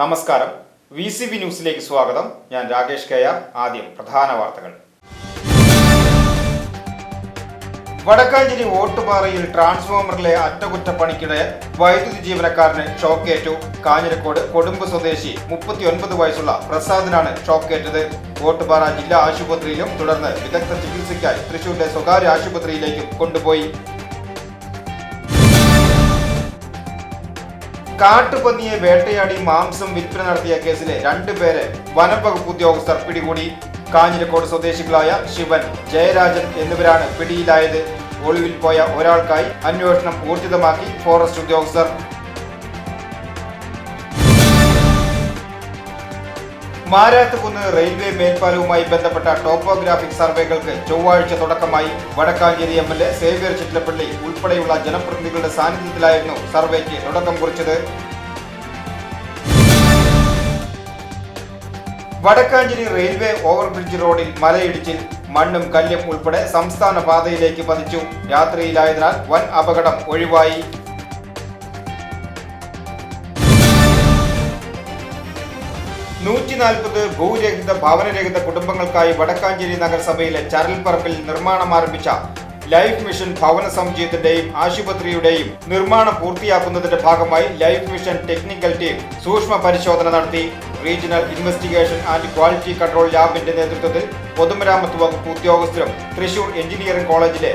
നമസ്കാരം. V C B ന്യൂസിലേക്ക് സ്വാഗതം. ഞാൻ രാകേഷ് കെ ആർ ആദ്യം പ്രധാന വാർത്തകൾ. വടക്കാഞ്ചേരി ഓട്ടുപാറയിൽ ട്രാൻസ്ഫോമറിലെ അറ്റകുറ്റപ്പണിക്കിടെ വൈദ്യുതി ജീവനക്കാരന് ഷോക്കേറ്റു. കാഞ്ഞിരക്കോട് കൊടുമ്പ് സ്വദേശി മുപ്പത്തിയൊൻപത് വയസ്സുള്ള പ്രസാദിനാണ് ഷോക്കേറ്റത്. ഓട്ടുപാറ ജില്ലാ ആശുപത്രിയിലും തുടർന്ന് വിദഗ്ധ ചികിത്സയ്ക്കായി തൃശൂരിലെ സ്വകാര്യ ആശുപത്രിയിലേക്കും കൊണ്ടുപോയി. കാട്ടുപന്നിയെ വേട്ടയാടി മാംസം വിൽപ്പന നടത്തിയ കേസിലെ രണ്ടുപേരെ വനംവകുപ്പ് ഉദ്യോഗസ്ഥർ പിടികൂടി. കാഞ്ഞിരക്കോട് സ്വദേശികളായ ശിവൻ ജയരാജൻ എന്നിവരാണ് പിടിയിലായത്. ഒളിവിൽ പോയ ഒരാൾക്കായി അന്വേഷണം ഊർജിതമാക്കി ഫോറസ്റ്റ് ഉദ്യോഗസ്ഥർ. മാരാത്തുകുന്ന് റെയിൽവേ മേൽപ്പാലവുമായി ബന്ധപ്പെട്ട ടോപ്പോഗ്രാഫിക് സർവേകൾക്ക് ചൊവ്വാഴ്ച തുടക്കമായി Vadakkancherry M L A Xavier Chittilappally ഉൾപ്പെടെയുള്ള ജനപ്രതിനിധികളുടെ സാന്നിധ്യത്തിലായിരുന്നു സർവേക്ക് തുടക്കം കുറിച്ചത്. വടക്കാഞ്ചേരി റെയിൽവേ ഓവർബ്രിഡ്ജ് റോഡിൽ മലയിടിച്ചിൽ മണ്ണും കല്ലും ഉൾപ്പെടെ സംസ്ഥാന പാതയിലേക്ക് പതിച്ചു. രാത്രിയിലായതിനാൽ വൻ അപകടം ഒഴിവായി. നൂറ്റി നാൽപ്പത് ഭൂരഹിത ഭവനരഹിത കുടുംബങ്ങൾക്കായി വടക്കാഞ്ചേരി നഗരസഭയിലെ ചരൽപ്പറമ്പിൽ നിർമ്മാണം ആരംഭിച്ച ലൈഫ് മിഷൻ ഭവന സമുച്ചയത്തിന്റെയും ആശുപത്രിയുടെയും നിർമ്മാണം പൂർത്തിയാക്കുന്നതിന്റെ ഭാഗമായി ലൈഫ് മിഷൻ ടെക്നിക്കൽ ടീം സൂക്ഷ്മ പരിശോധന നടത്തി. Regional investigation and quality control ലാബിന്റെ നേതൃത്വത്തിൽ പൊതുമരാമത്ത് വകുപ്പ് ഉദ്യോഗസ്ഥരും തൃശൂർ എഞ്ചിനീയറിംഗ് കോളേജിലെ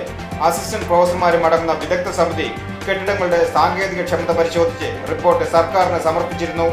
അസിസ്റ്റന്റ് പ്രൊഫസർമാരും അടങ്ങുന്ന വിദഗ്ധ സമിതി കെട്ടിടങ്ങളുടെ സാങ്കേതിക ക്ഷമത പരിശോധിച്ച് റിപ്പോർട്ട് സർക്കാരിന് സമർപ്പിച്ചിരുന്നു.